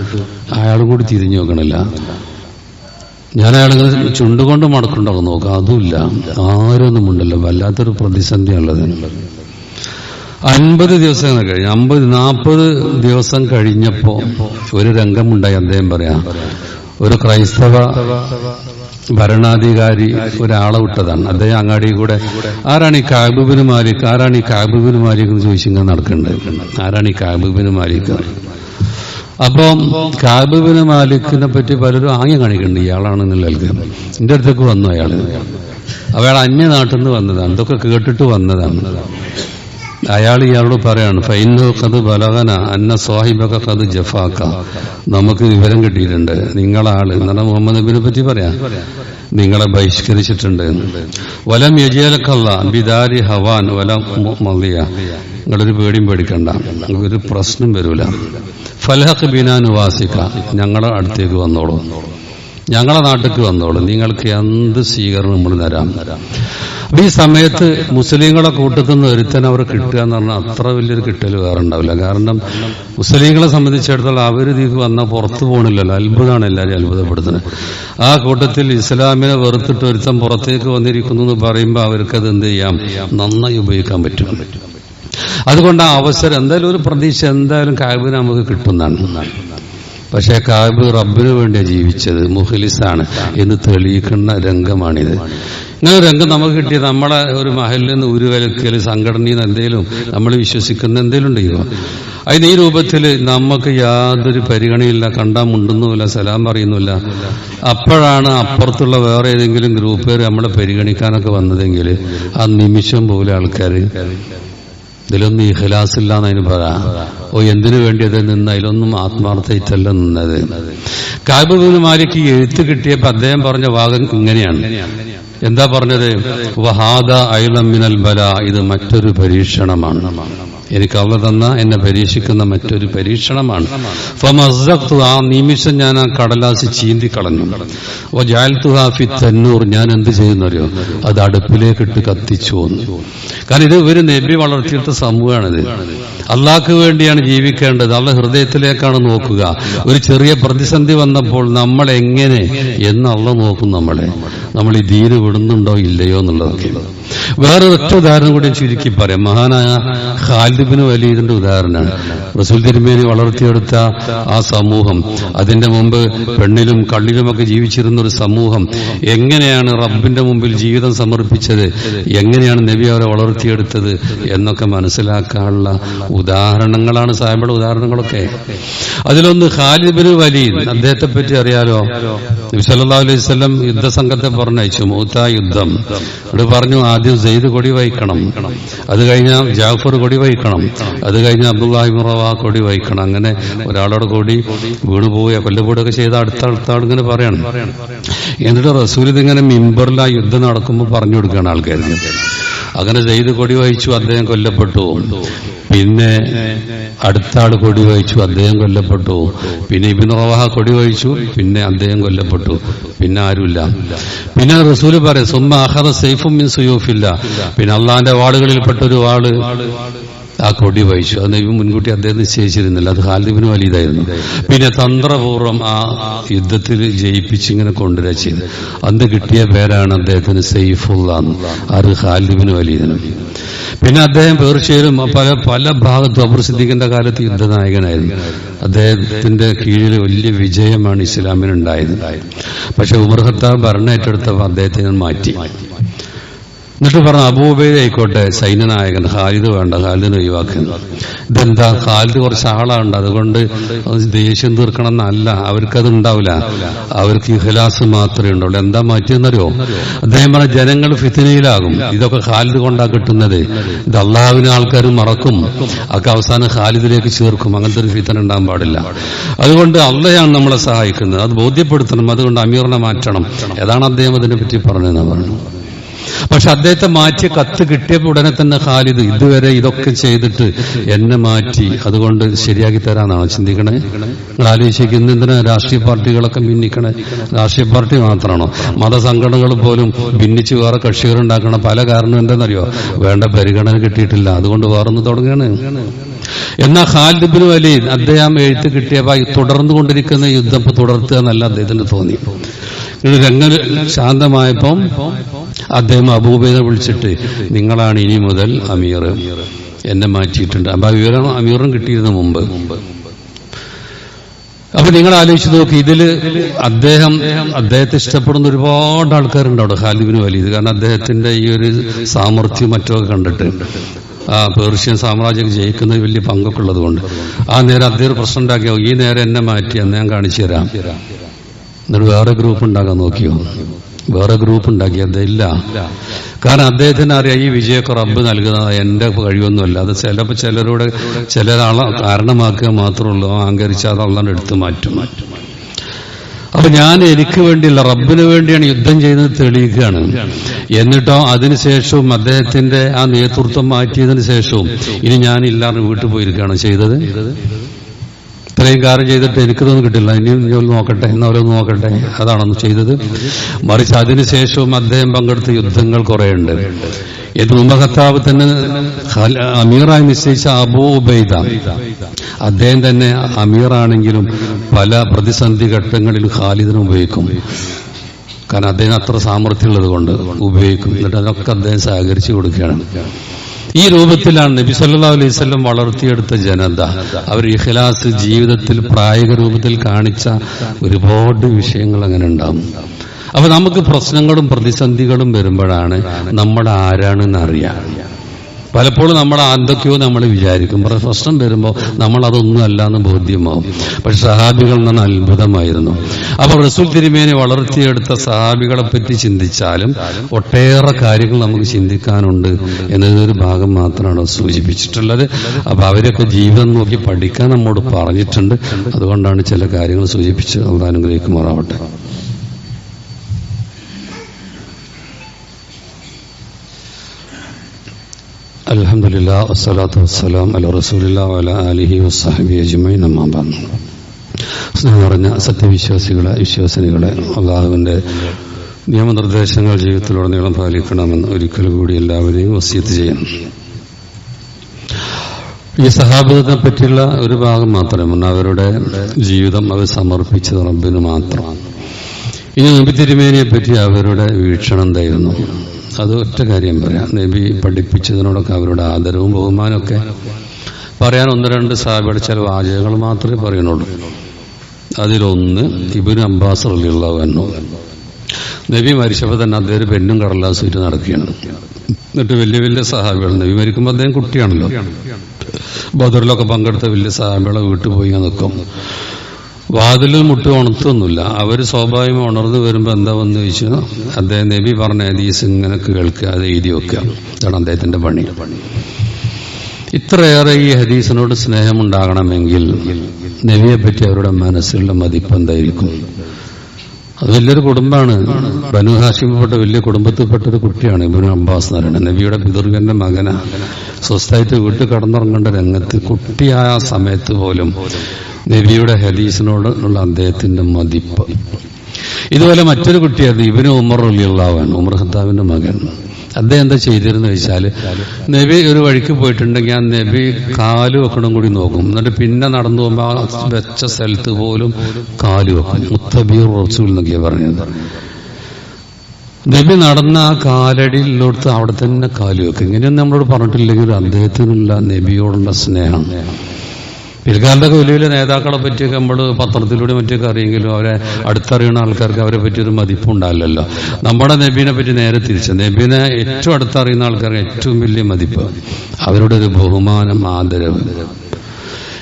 അയാളും കൂടി തിരിഞ്ഞു നോക്കണില്ല. ഞാൻ അയാളിങ്ങനെ ചുണ്ടുകൊണ്ട് മടക്കുണ്ടാവും നോക്കാം അതുമില്ല. ആരൊന്നും ഉണ്ടല്ലോ വല്ലാത്തൊരു പ്രതിസന്ധിയുള്ളത് അൻപത് ദിവസം കഴിഞ്ഞു അമ്പത് നാൽപ്പത് ദിവസം കഴിഞ്ഞപ്പോ ഒരു രംഗമുണ്ടായി. അദ്ദേഹം പറയാം ഒരു ക്രൈസ്തവ ഭരണാധികാരി ഒരാളെ വിട്ടതാണ്. അദ്ദേഹം അങ്ങാടി കൂടെ ആരാണ് ഈ കാബുബിന് മാലിക്? ആരാണ് ഈ കാബുബിന് മാലിക്? എന്ന് ചോദിച്ചിങ്ങനെ നടക്കുന്നുണ്ട്. ആരാണ് ഈ കാബുബിന് മാലിക്? അപ്പം കാബുബിന് മാലിക്കിനെ പറ്റി പലരും ആംഗ്യം കാണിക്കുന്നുണ്ട്. ഇയാളാണെന്നുള്ള എന്റെ അടുത്തേക്ക് വന്നു അയാൾ അയാൾ അന്യനാട്ടിൽ നിന്ന് വന്നതാണ്. ഇതൊക്കെ കേട്ടിട്ട് വന്നതാണ്. അയാൾ ഇയാളോട് പറയാണ് ഫൈനു കത് ബലകന അന്ന സ്വാഹിബക കത് ജഫാക്ക. നമുക്ക് വിവരം കിട്ടിയിട്ടുണ്ട്. നിങ്ങളാൾ എന്നാണ് മുഹമ്മദ് നബിനെ പറ്റി പറയാ. നിങ്ങളെ ബഹിഷ്കരിച്ചിട്ടുണ്ട് വലം യജിയലക്കല്ല ബിദാരി ഹവാൻ വലം മലിയ. നിങ്ങളൊരു പേടിയും പേടിക്കണ്ട. നിങ്ങൾക്കൊരു പ്രശ്നം വരൂല. ഫലഹക്ക് ബിനാനു വാസിക്ക ഞങ്ങളെ അടുത്തേക്ക് വന്നോളൂ. ഞങ്ങളെ നാട്ടിലേക്ക് വന്നോളൂ. നിങ്ങൾക്ക് എന്ത് സ്വീകരണം നമ്മൾ തരാം. അപ്പൊ ഈ സമയത്ത് മുസ്ലിങ്ങളെ കൂട്ടത്തിൽ നിന്ന് ഒരുത്തൻ അവർ കിട്ടുക എന്ന് പറഞ്ഞാൽ അത്ര വലിയൊരു കിട്ടൽ വേറെ ഉണ്ടാവില്ല. കാരണം മുസ്ലിങ്ങളെ സംബന്ധിച്ചിടത്തോളം അവർ ഇതിക്ക് വന്നാൽ പുറത്തു പോകണില്ലല്ലോ അത്ഭുതമാണ് എല്ലാവരും അത്ഭുതപ്പെടുത്തുന്നത്. ആ കൂട്ടത്തിൽ ഇസ്ലാമിനെ വെറുത്തിട്ട് ഒരുത്തൻ പുറത്തേക്ക് വന്നിരിക്കുന്നു എന്ന് പറയുമ്പോൾ അവർക്കത് എന്ത് ചെയ്യാം? നന്നായി ഉപയോഗിക്കാൻ പറ്റും. അതുകൊണ്ട് ആ അവസരം എന്തായാലും ഒരു പ്രതീക്ഷ എന്തായാലും കാബിന് നമുക്ക് കിട്ടുന്നതാണ്. പക്ഷേ കാബ് റബ്ബിന് വേണ്ടിയാണ് ജീവിച്ചത് മുഖലിസാണ്. എന്ന് തെളിയിക്കുന്ന രംഗമാണിത്. ഇങ്ങനെ രംഗം നമുക്ക് കിട്ടിയ നമ്മളെ ഒരു മഹലിൽ നിന്ന് ഉരുവലക്കൽ സംഘടനയിൽ എന്തെങ്കിലും നമ്മൾ വിശ്വസിക്കുന്ന എന്തെങ്കിലും ഉണ്ടെങ്കിലോ അതിന് ഈ രൂപത്തിൽ നമുക്ക് യാതൊരു പരിഗണയില്ല കണ്ടാൽ മുണ്ടുന്നുമില്ല സലാം പറയുന്നില്ല അപ്പോഴാണ് അപ്പുറത്തുള്ള വേറെ ഏതെങ്കിലും ഗ്രൂപ്പുകാർ നമ്മളെ പരിഗണിക്കാനൊക്കെ വന്നതെങ്കിൽ ആ നിമിഷം പോലെ ആൾക്കാർ ഇതിലൊന്നും ഇഖലാസ് ഇല്ല എന്നതിന് പറയാം. ഓ എന്തിനു വേണ്ടി അത് നിന്ന് അതിലൊന്നും ആത്മാർത്ഥയിട്ടല്ല നിന്നത്. കാബുബിന് മാലിക്ക് ഈ എഴുത്ത് കിട്ടിയപ്പോൾ അദ്ദേഹം പറഞ്ഞ ഭാഗം ഇങ്ങനെയാണ്. എന്താ പറഞ്ഞത്? വഹാദ ഐലമിനൽ ബല ഇത് മറ്റൊരു പരീക്ഷണമാണ്. എനിക്ക് അവ തന്ന എന്നെ പരീക്ഷിക്കുന്ന മറ്റൊരു പരീക്ഷണമാണ്. ആ നിമിഷം ഞാൻ ആ കടലാസ് ചീന്തി കളഞ്ഞു ഓ ജാൽത്തുഹാ ഫി തന്നൂർ. ഞാൻ എന്ത് ചെയ്യുന്നറിയോ? അത് അടുപ്പിലേക്കിട്ട് കത്തിച്ചു വന്നു കാരണം ഇത് ഒരു നബി വളർത്തിയെടുത്ത സമൂഹമാണിത്. അള്ളാഹ്ക്ക് വേണ്ടിയാണ് ജീവിക്കേണ്ടത്. അള്ള ഹൃദയത്തിലേക്കാണ് നോക്കുക. ഒരു ചെറിയ പ്രതിസന്ധി വന്നപ്പോൾ നമ്മൾ എങ്ങനെ എന്ന് അള്ള നോക്കും നമ്മളെ. നമ്മൾ ഈ ദീന് വിടുന്നുണ്ടോ ഇല്ലയോ എന്നുള്ളതൊക്കെ വേറെ ഒറ്റ ഉദാഹരണം കൂടി ചുരുക്കി പറയാം. മഹാനായ ഖാലിബിന് വലിയതിന്റെ ഉദാഹരണമാണ്. റസൂൽ തിരുമേനി വളർത്തിയെടുത്ത ആ സമൂഹം അതിന്റെ മുമ്പ് പെണ്ണിലും കള്ളിലുമൊക്കെ ജീവിച്ചിരുന്ന ഒരു സമൂഹം എങ്ങനെയാണ് റബ്ബിന്റെ മുമ്പിൽ ജീവിതം സമർപ്പിച്ചത് എങ്ങനെയാണ് നബി അവരെ വളർത്തിയെടുത്തത് എന്നൊക്കെ മനസ്സിലാക്കാനുള്ള ഉദാഹരണങ്ങളാണ് സാഹിബിയുടെ ഉദാഹരണങ്ങളൊക്കെ. അതിലൊന്ന് ഹാലിബിന് വലീദ് അദ്ദേഹത്തെ പറ്റി അറിയാലോ? നബി അലൈഹി സ്വലം യുദ്ധസംഘത്തെ പറഞ്ഞയച്ചു മൂത്ത യുദ്ധം. ഇവിടെ പറഞ്ഞു ആദ്യം സെയ്ദ് കൊടി വഹിക്കണം. അത് കഴിഞ്ഞാൽ ജാഫർ കൊടി വഹിക്കണം. അത് കഴിഞ്ഞാൽ അബ്ദുല്ലാഹി മുറവ കൊടി വഹിക്കണം. അങ്ങനെ ഒരാളോട് കൂടി വീണ് പോവുക കൊല്ലപ്പെടുകയൊക്കെ ചെയ്ത അടുത്ത അടുത്ത ഇങ്ങനെ പറയണം. എന്നിട്ട് റസൂൽ ഇതിങ്ങനെ മിമ്പറിൽ യുദ്ധം നടക്കുമ്പോൾ പറഞ്ഞു കൊടുക്കുകയാണ് ആൾക്കാർ അങ്ങനെ ചെയ്ത് കൊടി വഹിച്ചു അദ്ദേഹം കൊല്ലപ്പെട്ടു. പിന്നെ അടുത്ത ആൾ കൊടി വഹിച്ചു അദ്ദേഹം കൊല്ലപ്പെട്ടു. പിന്നെ ഇബിൻ റവാഹ കൊടി വഹിച്ചു പിന്നെ അദ്ദേഹം കൊല്ലപ്പെട്ടു. പിന്നെ ആരുമില്ല. പിന്നെ റസൂൽ പറയാം സുമ്മ അഹദ സൈഫും മിൻ സുയൂഫില്ല. പിന്നെ അള്ളാന്റെ വാളുകളിൽപ്പെട്ട ഒരു വാൾ ആ കൊടി വഹിച്ചു. അത് നബി മുൻകൂട്ടി അദ്ദേഹം നിശ്ചയിച്ചിരുന്നില്ല. അത് ഹാലിബിന് വലിയതായിരുന്നു പിന്നെ തന്ത്രപൂർവം ആ യുദ്ധത്തിൽ ജയിപ്പിച്ച് ഇങ്ങനെ കൊണ്ടുവരാ ചെയ്ത്. അന്ന് കിട്ടിയ പേരാണ് അദ്ദേഹത്തിന് സെയ്ഫുള്ള അത് ഹാലിബിന് വലിയതിനും പിന്നെ അദ്ദേഹം പേർച്ചയിലും പല പല ഭാഗത്തും അപ്രസിദ്ധിക്കേണ്ട കാലത്ത് യുദ്ധനായകനായിരുന്നു. അദ്ദേഹത്തിന്റെ കീഴിൽ വലിയ വിജയമാണ് ഇസ്ലാമിനുണ്ടായത്. പക്ഷെ ഉമർ ഖത്താബ് ഭരണം ഏറ്റെടുത്തപ്പോൾ അദ്ദേഹത്തെ മാറ്റി. എന്നിട്ട് പറഞ്ഞു അബൂബൈദ് ആയിക്കോട്ടെ സൈന്യനായകൻ ഖാലിദ് വേണ്ട ഖാലിദിനെ ഒഴിവാക്കുന്നു ഇതെന്താ? ഖാലിദ് കുറച്ച് ആളാണ്ട് അതുകൊണ്ട് അത് ദേഷ്യം തീർക്കണം എന്നല്ല അവർക്കത് ഉണ്ടാവില്ല. അവർക്ക് ഇഖലാസ് മാത്രമേ ഉണ്ടാവുള്ളൂ. എന്താ മാറ്റിയെന്നറിയോ? അദ്ദേഹം പറഞ്ഞ ജനങ്ങൾ ഫിത്തിനയിലാകും. ഇതൊക്കെ ഖാലിദ് കൊണ്ടാ കിട്ടുന്നത്. ഇത് അള്ളാഹുവിനെ ആൾക്കാർ മറക്കും. ഒക്കെ അവസാനം ഖാലിദിലേക്ക് ചേർക്കും. അങ്ങനത്തെ ഒരു ഫിത്തന ഉണ്ടാകാൻ പാടില്ല. അതുകൊണ്ട് അള്ളയാണ് നമ്മളെ സഹായിക്കുന്നത്. അത് ബോധ്യപ്പെടുത്തണം. അതുകൊണ്ട് അമീറിനെ മാറ്റണം. ഏതാണ് അദ്ദേഹം അതിനെ പറ്റി പറഞ്ഞതെന്ന് പറഞ്ഞു പക്ഷെ അദ്ദേഹത്തെ മാറ്റിയ കത്ത് കിട്ടിയപ്പോൾ ഉടനെ തന്നെ ഖാലിദ് ഇതുവരെ ഇതൊക്കെ ചെയ്തിട്ട് എന്നെ മാറ്റി. അതുകൊണ്ട് ശരിയാക്കി തരാനാണ് ചിന്തിക്കണേ. നിങ്ങൾ ആലോചിക്കുന്ന എന്തിനാ രാഷ്ട്രീയ പാർട്ടികളൊക്കെ ഭിന്നിക്കണേ? രാഷ്ട്രീയ പാർട്ടി മാത്രമാണോ? മതസംഘടനകൾ പോലും ഭിന്നിച്ച് വേറെ കക്ഷികളുണ്ടാക്കണം പല കാരണം എന്തെന്നറിയോ? വേണ്ട പരിഗണന കിട്ടിയിട്ടില്ല. അതുകൊണ്ട് വേറൊന്ന് തുടങ്ങുകയാണ് എന്നാൽ ഖാലിദ് ബിൻ വലീദ് അദ്ദേഹം എഴുത്ത് കിട്ടിയപ്പോൾ തുടർന്നു കൊണ്ടിരിക്കുന്ന യുദ്ധം തുടർത്തുക എന്നല്ല അദ്ദേഹത്തിന് തോന്നി. രംഗം ശാന്തമായപ്പം അദ്ദേഹം അബൂബൈദ വിളിച്ചിട്ട് നിങ്ങളാണ് ഇനി മുതൽ അമീർ. എന്നെ മാറ്റിയിട്ടുണ്ട്. അപ്പൊ വിവരം അമീറും കിട്ടിയിരുന്നു മുമ്പ്. അപ്പൊ നിങ്ങൾ ആലോചിച്ച് നോക്ക് ഇതിൽ അദ്ദേഹം അദ്ദേഹത്തെ ഇഷ്ടപ്പെടുന്ന ഒരുപാട് ആൾക്കാരുണ്ട് അവിടെ ഖാലിബിന് വലിയത് കാരണം അദ്ദേഹത്തിന്റെ ഈ ഒരു സാമർഥ്യം മറ്റൊക്കെ കണ്ടിട്ട് ആ പേർഷ്യൻ സാമ്രാജ്യം ജയിക്കുന്നതിൽ വലിയ പങ്കൊക്കെ ഉള്ളതുകൊണ്ട്. ആ നേരം അദ്ദേഹം പ്രശ്നം ഉണ്ടാക്കിയോ? ഈ നേരം എന്നെ മാറ്റി എന്ന് ഞാൻ കാണിച്ചു തരാം. എന്നിട്ട് വേറെ ഗ്രൂപ്പ് ഉണ്ടാക്കാൻ നോക്കിയോ? വേറെ ഗ്രൂപ്പ് ഉണ്ടാക്കി അതില്ല കാരണം അദ്ദേഹത്തിന് അറിയാം ഈ വിജയമൊക്കെ റബ്ബ് നൽകുന്നത് എന്റെ കഴിവൊന്നുമല്ല. അത് ചിലപ്പോൾ ചിലരോട് ചിലരാളെ കാരണമാക്കുക മാത്രമുള്ളൂ. അഹങ്കരിച്ചാൽ അഹങ്കരിച്ച് അത് എടുത്ത് മാറ്റും. അപ്പൊ ഞാൻ എനിക്ക് വേണ്ടിയല്ല റബ്ബിന് വേണ്ടിയാണ് യുദ്ധം ചെയ്യുന്നത് തെളിയിക്കുകയാണ്. എന്നിട്ടോ അതിനുശേഷവും അദ്ദേഹത്തിന്റെ ആ നേതൃത്വം മാറ്റിയതിനു ശേഷവും ഇനി ഞാൻ ഞാനില്ലാതെ വീട്ടിൽ പോയിരിക്കുകയാണ് ചെയ്തത്. ഇത്രയും കാര്യം ചെയ്തിട്ട് എനിക്കിതൊന്നും കിട്ടില്ല. ഇനി ഒന്ന് നോക്കട്ടെ. എന്നവരൊന്ന് നോക്കട്ടെ. അതാണെന്ന് ചെയ്തത്. മറിച്ച് അതിനുശേഷവും അദ്ദേഹം പങ്കെടുത്ത യുദ്ധങ്ങൾ കുറേയുണ്ട്. മുമ്പ് കത്താവ് തന്നെ അമീറായി നിശ്ചയിച്ച അബൂ അദ്ദേഹം തന്നെ അമീറാണെങ്കിലും പല പ്രതിസന്ധി ഘട്ടങ്ങളിലും ഖാലിദിനെ ഉപയോഗിക്കും. കാരണം അദ്ദേഹം അത്ര സാമർഥ്യമുള്ളത് കൊണ്ട് ഉപയോഗിക്കും. എന്നിട്ട് അതൊക്കെ അദ്ദേഹം സഹകരിച്ചു കൊടുക്കുകയാണ്. ഈ രൂപത്തിലാണ് നബി സല്ലാ അലൈഹി സ്വല്ലം വളർത്തിയെടുത്ത ജനത. അവർ ഇഖ്ലാസ് ജീവിതത്തിൽ പ്രായക രൂപത്തിൽ കാണിച്ച ഒരുപാട് വിഷയങ്ങൾ അങ്ങനെ ഉണ്ടാവും. അപ്പൊ നമുക്ക് പ്രശ്നങ്ങളും പ്രതിസന്ധികളും വരുമ്പോഴാണ് നമ്മൾ ആരാണെന്ന് അറിയാം. പലപ്പോഴും നമ്മൾ എന്തൊക്കെയോ നമ്മൾ വിചാരിക്കും. പ്രശ്നം വരുമ്പോൾ നമ്മൾ അതൊന്നും അല്ല എന്ന് ബോധ്യമാവും. പക്ഷെ സഹാബികൾ നിന്ന് അത്ഭുതമായിരുന്നു. അപ്പോൾ റസൂൽ തിരുമേനെ വളർത്തിയെടുത്ത സഹാബികളെ പറ്റി ചിന്തിച്ചാലും ഒട്ടേറെ കാര്യങ്ങൾ നമുക്ക് ചിന്തിക്കാനുണ്ട് എന്നതൊരു ഭാഗം മാത്രമാണ് സൂചിപ്പിച്ചിട്ടുള്ളത്. അപ്പൊ അവരൊക്കെ ജീവിതം നോക്കി പഠിക്കാൻ നമ്മോട് പറഞ്ഞിട്ടുണ്ട്. അതുകൊണ്ടാണ് ചില കാര്യങ്ങൾ സൂചിപ്പിച്ച് സ്നേഹം പറഞ്ഞ സത്യവിശ്വാസികളെ വിശ്വാസിനികളെ അള്ളാഹുവിന്റെ നിയമനിർദ്ദേശങ്ങൾ ജീവിതത്തിലുടനീളം പാലിക്കണമെന്ന് ഒരിക്കൽ കൂടി എല്ലാവരെയും വസ്യത്ത് ചെയ്യണം ഈ സഹാബിതത്തെ പറ്റിയുള്ള ഒരു ഭാഗം മാത്രമേ അവരുടെ ജീവിതം അവർ സമർപ്പിച്ചത് റബ്ബിന് മാത്രമാണ് ഇനി നബി തിരുമേനിയെ പറ്റി അവരുടെ വീക്ഷണം എന്തായിരുന്നു? അത് ഒറ്റ കാര്യം പറയാം. നബി പഠിപ്പിച്ചതിനോടൊക്കെ അവരുടെ ആദരവും ബഹുമാനമൊക്കെ പറയാൻ ഒന്ന് രണ്ട് സാബിയുടെ ചില വാചകങ്ങൾ മാത്രമേ പറയുന്നുള്ളൂ. അതിലൊന്ന് ഇബിന് അബ്ബാസ് റലിയുള്ളവ എന്നു നബി മരിച്ചപ്പോൾ തന്നെ അദ്ദേഹം ഒരു കടലാസ് ഇട്ട് നടക്കുകയാണ്. എന്നിട്ട് വലിയ വലിയ സഹാബികൾ നബി മരിക്കുമ്പോൾ അദ്ദേഹം കുട്ടിയാണല്ലോ. ബദറിലൊക്കെ പങ്കെടുത്ത വലിയ സഹാബികളെ വീട്ടിൽ പോയി നിൽക്കും. വാതിലിൽ മുട്ടി ഉണർത്തൊന്നുമില്ല. അവർ സ്വാഭാവികം ഉണർന്നു വരുമ്പോൾ എന്താ വന്നു ചോദിച്ചു അദ്ദേഹം നബി പറഞ്ഞ ഹദീസ് ഇങ്ങനെ കേൾക്കുക അത് എഴുതി വെക്കുക. ഇതാണ് അദ്ദേഹത്തിന്റെ പണി. ഇത്രയേറെ ഈ ഹദീസിനോട് സ്നേഹമുണ്ടാകണമെങ്കിൽ നബിയെ പറ്റി അവരുടെ മനസ്സിലുള്ള മതിപ്പ് എന്തായിരിക്കും? അത് വലിയൊരു കുടുംബമാണ്. ബനു ഹാഷിമപ്പെട്ട വലിയ കുടുംബത്തിൽപ്പെട്ട ഒരു കുട്ടിയാണ് ഇബനു അംബാസ് നാരായണൻ നബിയുടെ പിതൃകന്റെ മകന. സ്വസ്ഥായിട്ട് വീട്ടിൽ കടന്നുറങ്ങേണ്ട രംഗത്ത് കുട്ടിയായ സമയത്ത് പോലും നബിയുടെ ഹദീസിനോട് ഉള്ള അദ്ദേഹത്തിന്റെ മതിപ്പ്. ഇതുപോലെ മറ്റൊരു കുട്ടിയായിരുന്നു ഇവന് ഉമർ അലിയുള്ളവൻ ഉമർ ഖത്താബിന്റെ മകൻ. അദ്ദേഹം എന്താ ചെയ്തിരുന്നു വെച്ചാൽ നബി ഒരു വഴിക്ക് പോയിട്ടുണ്ടെങ്കിൽ ആ നബി കാൽ വെക്കണം കൂടി നോക്കും. എന്നിട്ട് പിന്നെ നടന്നു പോകുമ്പോൾ വെച്ച സ്ഥലത്ത് പോലും കാൽ വെക്കും. മുത്തബീർ റസൂൽ എന്നൊക്കെയാണ് പറഞ്ഞത്. നബി നടന്ന ആ കാലടിയിലോടുത്ത് അവിടെ തന്നെ കാൽ വെക്കും. ഇങ്ങനെയൊന്നും നമ്മളോട് പറഞ്ഞിട്ടില്ലെങ്കിൽ അദ്ദേഹത്തിനുള്ള നബിയോടുള്ള സ്നേഹം. പിൽക്കാലത്തൊക്കെ വലിയ വലിയ നേതാക്കളെ പറ്റിയൊക്കെ നമ്മൾ പത്രത്തിലൂടെ മറ്റൊക്കെ അറിയെങ്കിലും അവരെ അടുത്തറിയുന്ന ആൾക്കാർക്ക് അവരെ പറ്റി ഒരു മതിപ്പുണ്ടാവില്ലല്ലോ. നമ്മുടെ നബീനെ പറ്റി നേരെ തിരിച്ച്. നബീനെ ഏറ്റവും അടുത്തറിയുന്ന ആൾക്കാർക്ക് ഏറ്റവും വലിയ മതിപ്പ്. അവരുടെ ഒരു ബഹുമാനം ആദരവ്.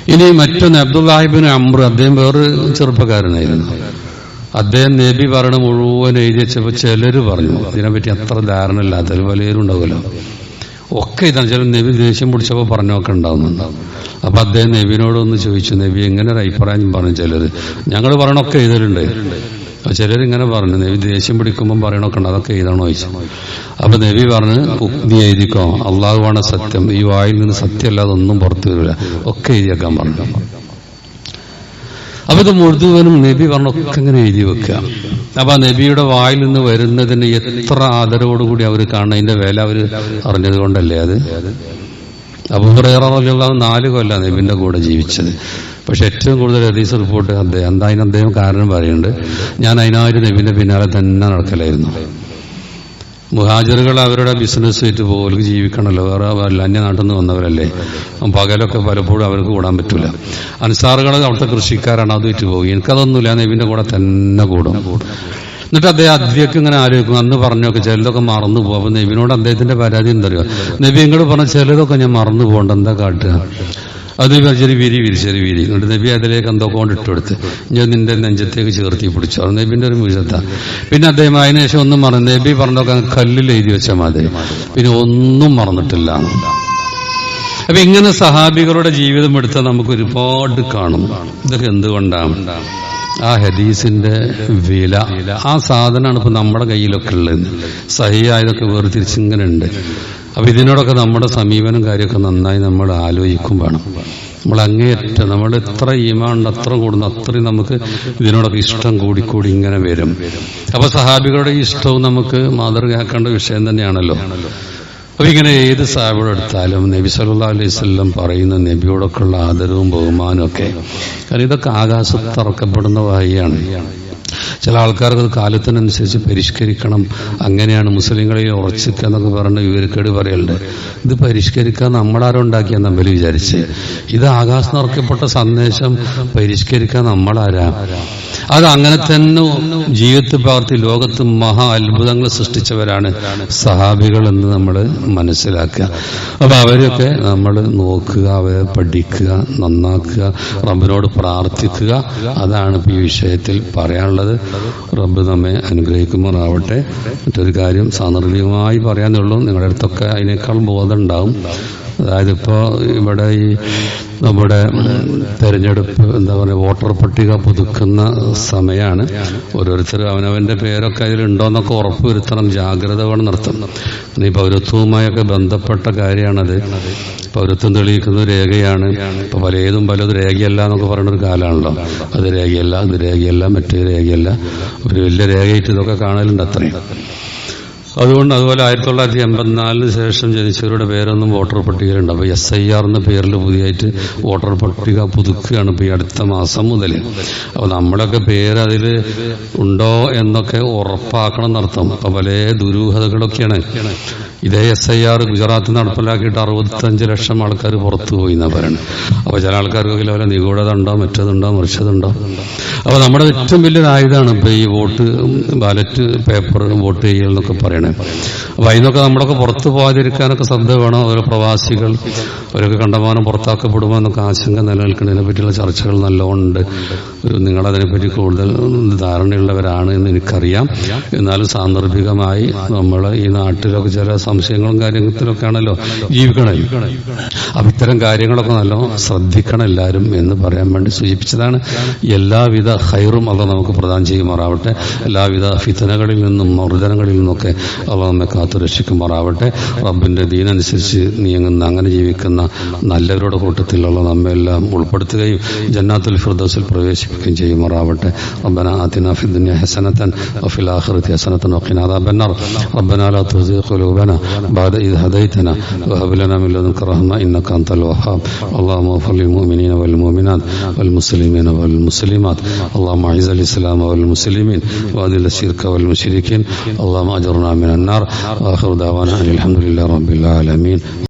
ഇനി മറ്റൊന്ന് അബ്ദുല്ലാഹിബിൻ അമ്ര അദ്ദേഹം വേറൊരു ചെറുപ്പക്കാരനായിരുന്നു. അദ്ദേഹം നബി പറയണ മുഴുവൻ എഴുതി വെച്ചപ്പോൾ ചിലര് പറഞ്ഞു ഇതിനെപ്പറ്റി അത്ര ധാരണ ഇല്ലാത്ത പലരും ഉണ്ടാവുമല്ലോ. ഒക്കെ ഇതാണ്. ചില നബി ദേഷ്യം പിടിച്ചപ്പോൾ പറഞ്ഞൊക്കെ ഉണ്ടാവുന്നുണ്ടാവും അപ്പൊ അദ്ദേഹം ഒന്ന് ചോദിച്ചു നബി എങ്ങനെ ഒരു അഭിപ്രായം പറഞ്ഞു ചിലർ ഞങ്ങൾ പറയണൊക്കെ എഴുതലുണ്ട്. ചിലരിങ്ങനെ പറഞ്ഞു നബി ദേഷ്യം പിടിക്കുമ്പോൾ പറയണൊക്കെ ഉണ്ട് അതൊക്കെ എഴുതണോ? ചോദിച്ചു. അപ്പൊ നബി പറഞ്ഞ് നീ എഴുതിക്കോ അള്ളാഹുവാണ് സത്യം ഈ വായിൽ നിന്ന് സത്യമല്ലാതെ ഒന്നും പുറത്തു വരില്ല. ഒക്കെ എഴുതിയേക്കാൻ പറഞ്ഞു. അപ്പൊ ഇത് മുഴുവനും നബി പറഞ്ഞൊക്കെ ഇങ്ങനെ എഴുതി വെക്കുക. അപ്പൊ ആ നബിയുടെ വായിൽ നിന്ന് വരുന്നതിന് എത്ര ആദരവോടുകൂടി അവർ കാണുന്ന അതിന്റെ വില അവർ അറിഞ്ഞത് കൊണ്ടല്ലേ അത്? അബുഹുറേറ നാല് കൊല്ല നബിന്റെ കൂടെ ജീവിച്ചത്. പക്ഷെ ഏറ്റവും കൂടുതൽ ഹദീസ് റിപ്പോർട്ട് അദ്ദേഹം എന്തായാലും അദ്ദേഹം കാരണം പറയുന്നുണ്ട്. ഞാൻ അതിനായിട്ട് നബിന്റെ പിന്നാലെ തന്നെ നടക്കലായിരുന്നു. മുഹാജറുകൾ അവരുടെ ബിസിനസ് ആയിട്ട് പോലും ജീവിക്കണമല്ലോ. വേറെ വല്ല അന്യനാട്ടിൽ നിന്ന് വന്നവരല്ലേ? പകലൊക്കെ പലപ്പോഴും അവർക്ക് കൂടാൻ പറ്റൂല. അൻസാറുകൾ അവിടുത്തെ കൃഷിക്കാരാണ് അത് വിറ്റ് പോകും എനിക്കതൊന്നുമില്ല നബിന്റെ കൂടെ തന്നെ കൂടും. എന്നിട്ട് അദ്ദേഹം അദ്ദേഹം ഇങ്ങനെ ആലോചിക്കും. അന്ന് പറഞ്ഞൊക്കെ ചിലതൊക്കെ മറന്നു പോകും. അപ്പൊ നബിനോട് അദ്ദേഹത്തിന്റെ പരാതി എന്താ അറിയുക നബി ഇങ്ങോട്ട് പറഞ്ഞ ചിലതൊക്കെ ഞാൻ മറന്നു പോകണ്ട. എന്താ കാട്ടുക? അത് ചെറിയ വിരി വിരി ചെറിയ വിരി എന്നിട്ട് നബി അതിലേക്ക് എന്തൊക്കെ കൊണ്ട് ഇട്ടുകൊടുത്ത് ഞാൻ നിന്റെ നെഞ്ചത്തേക്ക് ചേർത്തി പിടിച്ചു. അത് നബിന്റെ ഒരു മുഴുത്ത പിന്നെ അദ്ദേഹം അതിനുശേഷം ഒന്നും മറന്നു നബി പറഞ്ഞൊക്കെ കല്ലിൽ എഴുതി വെച്ച മതി പിന്നെ ഒന്നും മറന്നിട്ടില്ല. അപ്പൊ ഇങ്ങനെ സഹാബികളുടെ ജീവിതം എടുത്താൽ നമുക്ക് ഒരുപാട് കാണും. ഇതൊക്കെ എന്തുകൊണ്ടാണ്? ആ ഹദീസിന്റെ വില ആ സാധനമാണ് ഇപ്പൊ നമ്മുടെ കയ്യിലൊക്കെ ഉള്ളത്. സഹിയായതൊക്കെ വേർതിരിച്ചിങ്ങനെ ഉണ്ട്. അപ്പൊ ഇതിനോടൊക്കെ നമ്മുടെ സമീപനം കാര്യമൊക്കെ നന്നായി നമ്മൾ ആലോചിക്കും വേണം. നമ്മൾ അങ്ങേയറ്റം നമ്മൾ എത്ര ഈമാണ്ട് അത്ര കൂടുന്നു അത്രയും നമുക്ക് ഇതിനോടൊക്കെ ഇഷ്ടം കൂടിക്കൂടി ഇങ്ങനെ വരും. അപ്പൊ സഹാബികളുടെ ഇഷ്ടവും നമുക്ക് മാതൃകയാക്കേണ്ട വിഷയം തന്നെയാണല്ലോ. അപ്പൊ ഇങ്ങനെ ഏത് സാഹിബോട് എടുത്താലും നബി സല്ലാ അലൈഹി സ്വല്ലം പറയുന്ന നബിയോടൊക്കെയുള്ള ആദരവും ബഹുമാനവും ഒക്കെ. കാരണം ഇതൊക്കെ ആകാശത്ത് ഇറക്കപ്പെടുന്ന വായിയാണ് ചില ആൾക്കാർക്ക് കാലത്തിനനുസരിച്ച് പരിഷ്കരിക്കണം. അങ്ങനെയാണ് മുസ്ലിങ്ങളെ ഉറച്ചിക്കുക എന്നൊക്കെ പറഞ്ഞ് വിവരക്കേട് പറയലുണ്ട്. ഇത് പരിഷ്കരിക്കാൻ നമ്മളാരും ഉണ്ടാക്കിയ നമ്മൾ വിചാരിച്ച്. ഇത് ആകാശം സന്ദേശം പരിഷ്കരിക്കാൻ നമ്മളാരാ? അത് അങ്ങനെ തന്നെ ജീവിതത്തിൽ പകർത്തി ലോകത്ത് മഹാ അത്ഭുതങ്ങൾ സൃഷ്ടിച്ചവരാണ് സഹാബികൾ എന്ന് നമ്മൾ മനസ്സിലാക്കുക. അപ്പൊ അവരെയൊക്കെ നമ്മൾ നോക്കുക അവരെ പഠിക്കുക നന്നാക്കുക റബ്ബിനോട് പ്രാർത്ഥിക്കുക. അതാണ് ഈ വിഷയത്തിൽ പറയാനുള്ളത്. റബ്ബ് നമ്മെ അനുഗ്രഹിക്കുമാറാവട്ടെ. മറ്റൊരു കാര്യം സാന്ദർഭികമായി പറയാനുള്ളൂ. നിങ്ങളുടെ അടുത്തൊക്കെ അതിനേക്കാൾ ബോധം ഉണ്ടാവും. അതായത് ഇപ്പോൾ ഇവിടെ ഈ നമ്മുടെ തെരഞ്ഞെടുപ്പ് എന്താ പറയുക വോട്ടർ പട്ടിക പുതുക്കുന്ന സമയമാണ് ഓരോരുത്തർ അവനവന്റെ പേരൊക്കെ അതിലുണ്ടോന്നൊക്കെ ഉറപ്പുവരുത്തണം ജാഗ്രത വേണം നടത്തണം. ഈ പൗരത്വവുമായൊക്കെ ബന്ധപ്പെട്ട കാര്യമാണത്. പൗരത്വം തെളിയിക്കുന്ന രേഖയാണ്. ഇപ്പൊ പലതും പലതും രേഖയല്ല എന്നൊക്കെ പറയുന്ന ഒരു കാലമാണല്ലോ അത് രേഖയല്ല ഇത് രേഖയല്ല മറ്റേ രേഖയല്ല. ഒരു വലിയ രേഖയായിട്ട് ഇതൊക്കെ കാണലുണ്ട് അത്രയും. അതുകൊണ്ട് അതുപോലെ ആയിരത്തി തൊള്ളായിരത്തി എൺപത്തിനാലിന് ശേഷം ജനിച്ചവരുടെ പേരൊന്നും വോട്ടർ പട്ടികയിലുണ്ട് അപ്പോൾ എസ് ഐ ആർ എന്ന പേരിൽ പുതിയതായിട്ട് വോട്ടർ പട്ടിക പുതുക്കുകയാണ് ഇപ്പോൾ ഈ അടുത്ത മാസം മുതൽ അപ്പോൾ നമ്മളൊക്കെ പേര് അതിൽ ഉണ്ടോ എന്നൊക്കെ ഉറപ്പാക്കണം എന്നർത്ഥം. അപ്പോൾ പല ദുരൂഹതകളൊക്കെയാണ്. ഇതേ എസ് ഐ ആർ ഗുജറാത്തിൽ നടപ്പിലാക്കിയിട്ട് അറുപത്തഞ്ച് ലക്ഷം ആൾക്കാർ പുറത്തു പോയി എന്നാ പറയുന്നത് അപ്പോൾ ചില ആൾക്കാർക്കൊക്കെ വല്ല നിഗൂഢത ഉണ്ടോ മറ്റതുണ്ടോ മറിച്ചതുണ്ടോ? അപ്പോൾ നമ്മുടെ ഏറ്റവും വലിയ ആയുധമാണ് ഇപ്പോൾ ഈ വോട്ട് ബാലറ്റ് പേപ്പർ വോട്ട് ചെയ്യൽ എന്നൊക്കെ പറയണേ അപ്പൊ അതിനൊക്കെ നമ്മളൊക്കെ പുറത്തു പോകാതിരിക്കാനൊക്കെ ശ്രദ്ധ വേണം. അതുപോലെ പ്രവാസികൾ അവരൊക്കെ കണ്ടമാനം പുറത്താക്കപ്പെടുമോ എന്നൊക്കെ ആശങ്ക നിലനിൽക്കുന്നതിനെ പറ്റിയുള്ള ചർച്ചകൾ നല്ലോണമുണ്ട് നിങ്ങളതിനെപ്പറ്റി കൂടുതൽ ധാരണയുള്ളവരാണ് എന്ന് എനിക്കറിയാം. എന്നാലും സാന്ദർഭികമായി നമ്മൾ ഈ നാട്ടിലൊക്കെ ചില സംശയങ്ങളും കാര്യത്തിലൊക്കെ ആണല്ലോ ജീവിക്കണം. അപ്പൊ ഇത്തരം കാര്യങ്ങളൊക്കെ നല്ല ശ്രദ്ധിക്കണം എല്ലാവരും എന്ന് പറയാൻ വേണ്ടി സൂചിപ്പിച്ചതാണ്. എല്ലാവിധ ഹൈറും അത് നമുക്ക് പ്രദാനം ചെയ്യുമാറാവട്ടെ. എല്ലാവിധ ഫിത്തനകളിൽ നിന്നും മർദ്ദനങ്ങളിൽ നിന്നൊക്കെ അവ നമ്മെ കാത്തു രക്ഷിക്കുമാറാവട്ടെ റബ്ബിന്റെ ദീനനുസരിച്ച് നീങ്ങുന്ന അങ്ങനെ ജീവിക്കുന്ന നല്ലവരുടെ കൂട്ടത്തിലുള്ള നമ്മെല്ലാം ഉൾപ്പെടുത്തുകയും ജന്നാത്തുൽ ഫിർദൗസിൽ പ്രവേശിപ്പിക്കുകയും ചെയ്യുമാറാവട്ടെ റബ്ബന ആതിന ഫി ദുനിയ ഹസനതൻ വഫി الآخرة حسنة وقنا عذاب النار ربنا لا تزغ قلوبنا بعد إذ هديتنا وهب لنا من لدنك رحمة إنك أنت الوهاب اللهم اغفر للمؤمنين والمؤمنات والمسلمين والمسلمات اللهم أعز الإسلام والمسلمين وأذل الشرك والمشركين اللهم أجرنا من النار. وآخر دعوانا أن الحمد لله رب العالمين.